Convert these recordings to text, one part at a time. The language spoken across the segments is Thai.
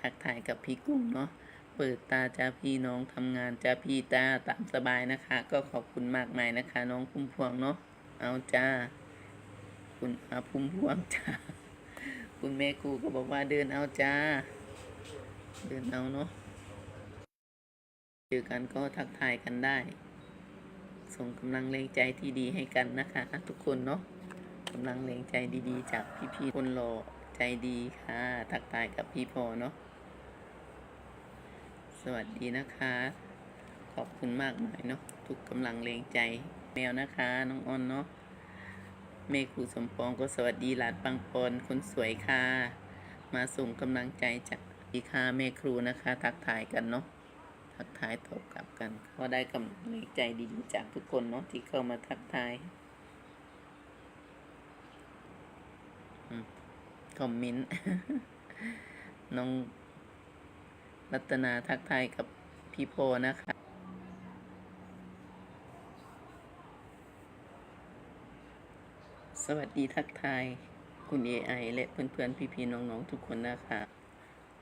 ทักทายกับพี่กุ้งเนาะเปิดตาจ้าพี่น้องทำงานจ้าพี่ตาตามสบายนะคะ ก็ขอบคุณมากมายนะคะ น้องพุ่มพวงเนาะเอาจ้า คุณอาพุ่มพวงจ้าคุณแม่ครูก็บอกว่าเดินเอาจ้า เดินเอาเนาะเจอกันก็ทักทายกันได้ ส่งกำลังแรงใจที่ดีให้กันนะคะ ทุกคนเนาะกำลังแรงใจดีๆ จากพี่ๆคนหล่อใจดีค่ะ ทักทายกับพี่พอเนาะ วัสดีนะคะ ขอบคุณมากมายเนาะทุกกำลังแรงใจแมวนะคะ น้องอ้อนเนาะเมครูสมปองก็สวัสดีหลานปังปอนคนสวยค่ะ มาส่งกำลังใจจากดีค่ะแม่ครูนะคะ ทักทายกันเนาะทักทายตอบกลับกันก็ได้กำลังแรงใจดีๆจากทุกคนเนาะที่เข้ามาทักทายคอมเมนต์น้อง รัตนาทักทายกับพี่โพนะคะสวัสดีทักทายคุณ AI และเพื่อนๆพี่ๆน้องๆทุกคนนะคะ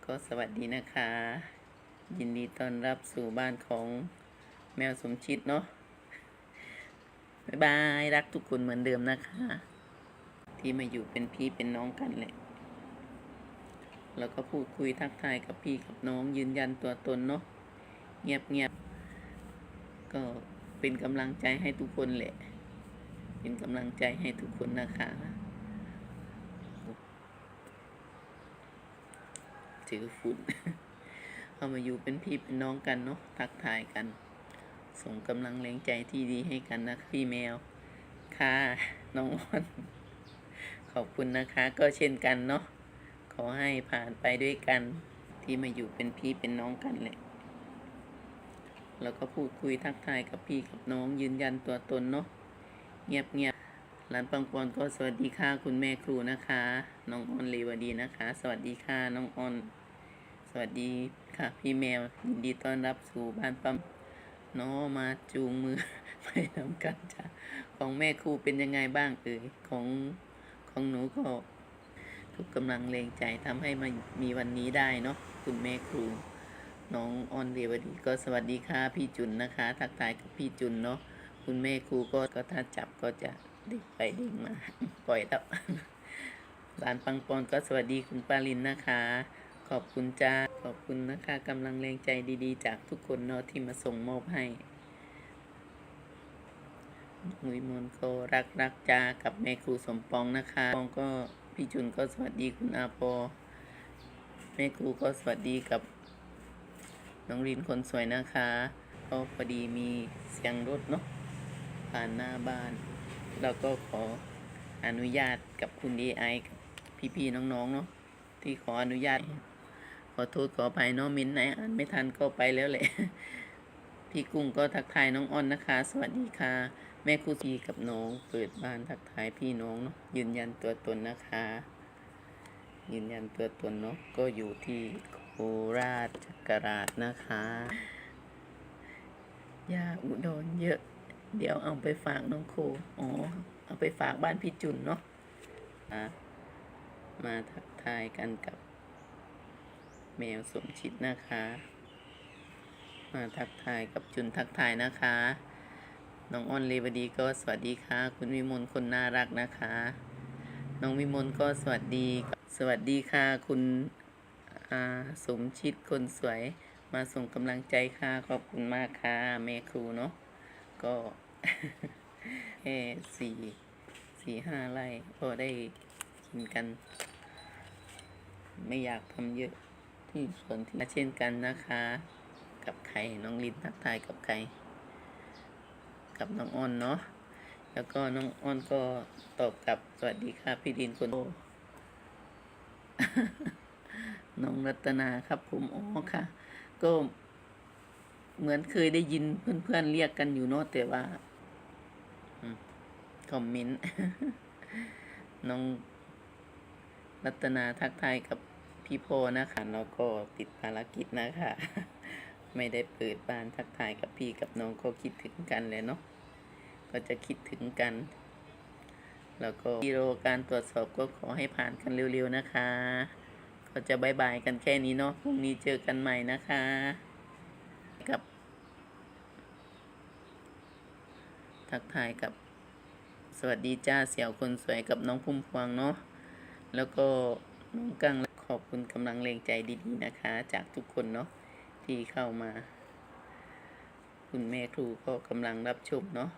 ก็สวัสดีนะคะ ยินดีต้อนรับสู่บ้านของแมวสมชิดเนาะบ๊ายบาย รักทุกคนเหมือนเดิมนะคะ ที่มาอยู่เป็นพี่เป็นน้องกันแหละ แล้วก็พูดคุยทักทายกับพี่กับน้องยืนยันตัวตนเนาะเงียบเงียบๆก็เป็นกำลังใจให้ทุกคนแหละ เป็นกำลังใจให้ทุกคนนะคะถือฝุ่นเอามาอยู่เป็นพี่เป็นน้องกันเนาะทักทายกัน ส่งกำลังแรงใจที่ดีให้กันนะพี่แมว ค่ะ น้องอ้อนขอบคุณนะคะ ก็เช่นกันเนาะ ขอให้ผ่านไปด้วยกันที่มาอยู่เป็นพี่เป็นน้องกันแหละ แล้วก็พูดคุยทักทายกับพี่กับน้องยืนยันตัวตนเนาะ เงียบเงียบหลานปังปอนก็สวัสดีค่ะคุณแม่ครูนะคะ น้องออนเลวดีนะคะ สวัสดีค่ะน้องออน สวัสดีค่ะ พี่แมวยินดีต้อนรับสู่บ้านปั๊มน้อมาจูงมือไปทำกันจ้ะของแม่ครูเป็นยังไงบ้างเอ่ยของของหนูก็ ทุกกำลังแรงใจทำให้มามีวันนี้ได้เนาะคุณแม่ครู น้องออนเรวดีก็สวัสดีค่ะพี่จุนนะคะ ทักทายกับพี่จุนเนาะคุณแม่ครูก็ก็ถ้าจับก็จะเด้งไปเด้งมา ปล่อยแล้วหลานปังปอนก็สวัสดีคุณปาลินนะคะ ขอบคุณจ้าขอบคุณนะคะกำลังแรงใจดีๆ จากทุกคนเนาะที่มาส่งมอบให้มุยมนก็รักรักจ้ากับแม่ครูสมปองนะคะปองก็ พี่จุนก็สวัสดีคุณอาปอแม่ครูก็สวัสดีกับน้องรินคนสวยนะคะก็พอดีมีเสียงรถเนาะผ่านหน้าบ้าน เราก็ขออนุญาตกับคุณ AI กับพี่ๆน้องๆเนาะที่ขออนุญาต ขอโทษขออภัยเนาะมินไหนอ่านไม่ทันก็ไปแล้วแหละ พี่กุ้งก็ทักทายน้องอ้อนนะคะ สวัสดีค่ะ แม่ครูพีกับน้องเปิดบ้านทักทายพี่น้องเนาะยืนยันตัวตนนะคะ ยืนยันตัวตนเนาะก็อยู่ที่โคราชจักราชนะคะยาอุดรเยอะ เดี๋ยวเอาไปฝากน้องโคอ๋อเอาไปฝากบ้านพี่จุนเนาะะมาทักทายกันกับแมวสมชิดนะคะ มาทักทายกับจุนทักทายนะคะ น้องอ้อนเลวดีก็สวัสดีค่ะ คุณวิมลคนน่ารักนะคะ น้องวิมลก็สวัสดี สวัสดีค่ะ คุณอาสมชิดคนสวย มาส่งกำลังใจค่ะ ขอบคุณมากค่ะแม่ครูเนาะก็แค่สี่สี่ห้าไร่พอได้กินกัน ไม่อยากทำเยอะที่ส่วนที่เช่นกันนะคะ กับไข่น้องลินทักทายกับไข่ กับน้องอ้อนเนาะแล้วก็น้องอ้อนก็ตอบกลับสวัสดีค่ะพี่ดินคนโตน้องรัตนาครับผมอ๋อค่ะ ก็เหมือนเคยได้ยินเพื่อนๆเรียกกันอยู่เนาะแต่ว่าคอมเมนต์น้องรัตนาทักทายกับพี่โพนะคะแล้วก็ติดภารกิจนะคะ ไม่ได้เปิดบ้านทักทายกับพี่กับน้องก็คิดถึงกันเลยเนาะก็จะคิดถึงกัน แล้วก็กิโลการตรวจสอบก็ขอให้ผ่านกันเร็วๆนะคะ ก็จะบายบายกันแค่นี้เนาะพรุ่งนี้เจอกันใหม่นะคะ กับ ทักทายกับ สวัสดีจ้าเสี่ยวคนสวยกับน้องพุ่มพวงเนาะแล้วก็น้องกังขอบคุณกำลังแรงใจดีๆนะคะ จากทุกคนเนาะ ที่เข้ามา คุณแม่ครูก็กำลังรับชมเนาะ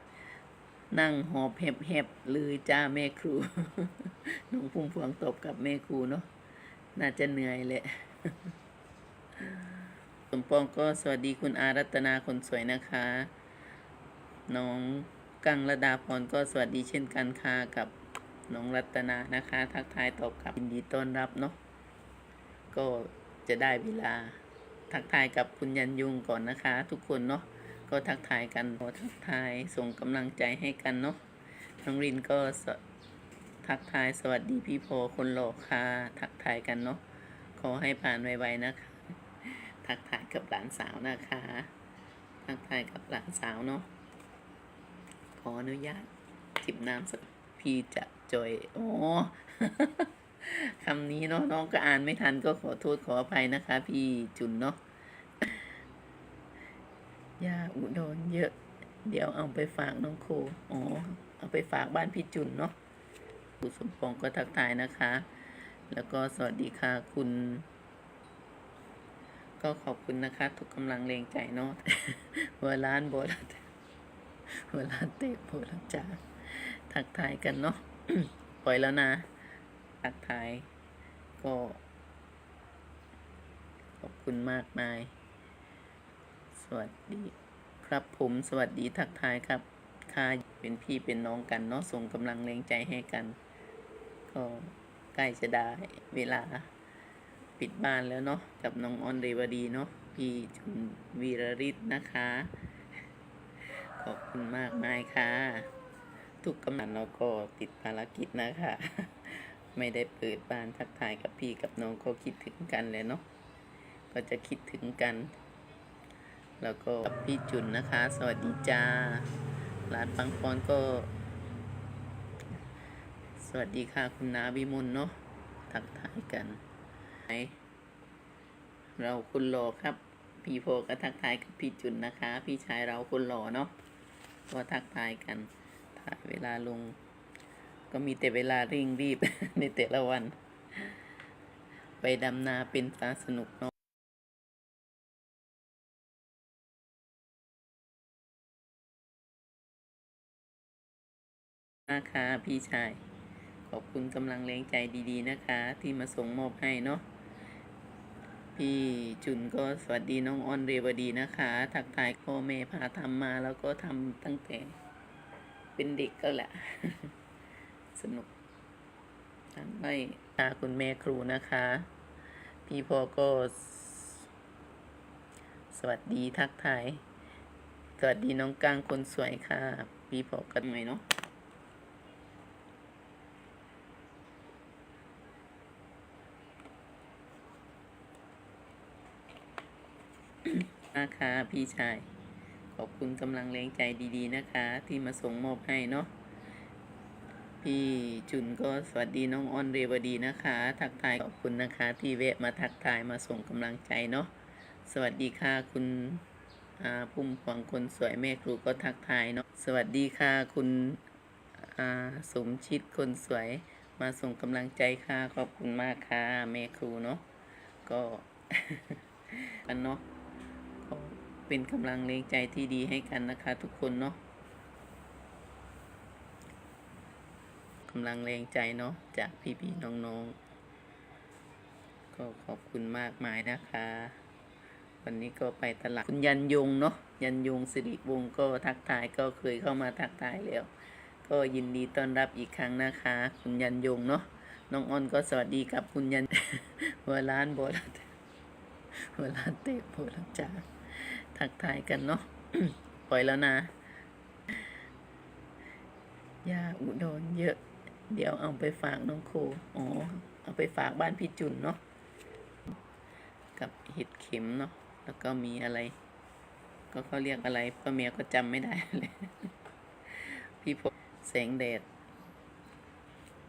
นั่งหอบแหบๆเลยจ้าแม่ครูน้องพุ่มพวงตบกับแม่ครูเนาะน่าจะเหนื่อยแหละสมปองก็สวัสดีคุณอารัตนาคนสวยนะคะ น้องกังระดาพรก็สวัสดีเช่นกันค่ะกับน้องรัตนานะคะ ทักทายตอบกลับยินดีต้อนรับเนาะก็จะได้เวลา ทักทายกับคุณยันยุงก่อนนะคะ ทุกคนเนาะก็ทักทายกันขอทักทายส่งกำลังใจให้กันเนาะน้องรินก็ทักทายสวัสดีพี่พอคนหล่อค่ะทักทายกันเนาะขอให้ผ่านไวๆนะคะ ทักทายกับหลานสาวนะคะ ทักทายกับหลานสาวเนาะขออนุญาตจิบน้ำสักพี่จะจอยอ๋อ คำนี้เนาะน้องก็อ่านไม่ทันก็ขอโทษขออภัยนะคะ พี่จุนเนาะยาอุดรเยอะ เดี๋ยวเอาไปฝากน้องโค อ๋อ เอาไปฝากบ้านพี่จุนเนาะคุณสมปองก็ทักทายนะคะ แล้วก็สวัสดีค่ะคุณ ก็ขอบคุณนะคะ ทุกกำลังแรงใจเนาะเวลานโบราณเวลาเตะโบราณจ้าทักทายกันเนาะปล่อยแล้วนะ ทักทายก็ ขอบคุณมากมาย สวัสดีครับผมสวัสดีทักทายครับค่ะเป็นพี่เป็นน้องกันเนาะส่งกำลังแรงใจให้กัน ก็ใกล้จะได้เวลาปิดบ้านแล้วเนาะกับน้องออนเรวดีเนาะพี่จุนวีรริศนะคะ ขอบคุณมากมายค่ะ ทุกกำลังเราก็ติดภารกิจนะคะ ไม่ได้เปิดบ้านทักทายกับพี่กับน้องก็คิดถึงกันเลยเนาะก็จะคิดถึงกัน แล้วก็กับพี่จุนนะคะ สวัสดีจ้าหลานปังปอนก็ สวัสดีค่ะคุณนาวิมลเนาะทักทายกันไหนเราคุณหล่อครับ พี่โพก็ทักทายกับพี่จุนนะคะ พี่ชายเราคุณหล่อเนาะก็ทักทายกันถ่ายเวลาลง ก็มีแต่เวลาเร่งรีบ ในแต่ละวัน ไปดำนาเป็นฟ้าสนุกเนาะนะคะพี่ชาย ขอบคุณกำลังแรงใจดีๆนะคะ ที่มาส่งมอบให้เนาะพี่จุนก็สวัสดีน้องออนเรวดีนะคะ ทักทายพ่อแม่พาทำมาแล้วก็ทำตั้งแต่เป็นเด็กก็แหละ สนุกไม่ตาคุณแม่ครูนะคะ พี่พ่อก็สสวัสดีทักทายสวัสดีน้องกลางคนสวยค่ะ พี่พ่อกันไหมเนาะนะคะพี่ชาย ขอบคุณกำลังแรงใจดีๆนะคะ ที่มาส่งมอบให้เนาะ พี่จุนก็สวัสดีน้องออนเรวดีนะคะ ทักทายขอบคุณนะคะ ที่แวะมาทักทายมาส่งกำลังใจเนาะสวัสดีค่ะคุณพุ่มพวงคนสวยแม่ครูก็ทักทายเนาะสวัสดีค่ะคุณสมชิดคนสวยมาส่งกำลังใจค่ะขอบคุณมากค่ะแม่ครูเนาะก็กันเนาะเป็นกำลังแรงใจที่ดีให้กันนะคะ ทุกคนเนาะำลังแรงใจเนาะจากพี่ๆน้องๆ ก็ขอบคุณมากมายนะคะ วันนี้ก็ไปตลาดคุณยันยงเนาะยันยงสิริวงศ์ก็ทักทายก็เคยเข้ามาทักทายแล้ว ก็ยินดีต้อนรับอีกครั้งนะคะ คุณยันยงเนาะน้องออนก็สวัสดีกับคุณยันหัวล้านโบราณเวลาเตะโบราณจ้าทักทายกันเนาะปล่อยแล้วนะยาอุดรเยอะ เดี๋ยวเอาไปฝากน้องโคอ๋อ เอาไปฝากบ้านพี่จุนเนาะ กับเห็ดเข็มเนาะ แล้วก็มีอะไร ก็เขาเรียกอะไรป้าเมียก็จำไม่ได้เลย พี่พบแสงแดด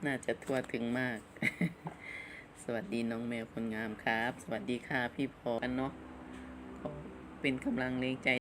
น่าจะทั่วถึงมาก สวัสดีน้องแมวคนงามครับ สวัสดีค่ะพี่พอกันเนาะเป็นกำลังแรงใจ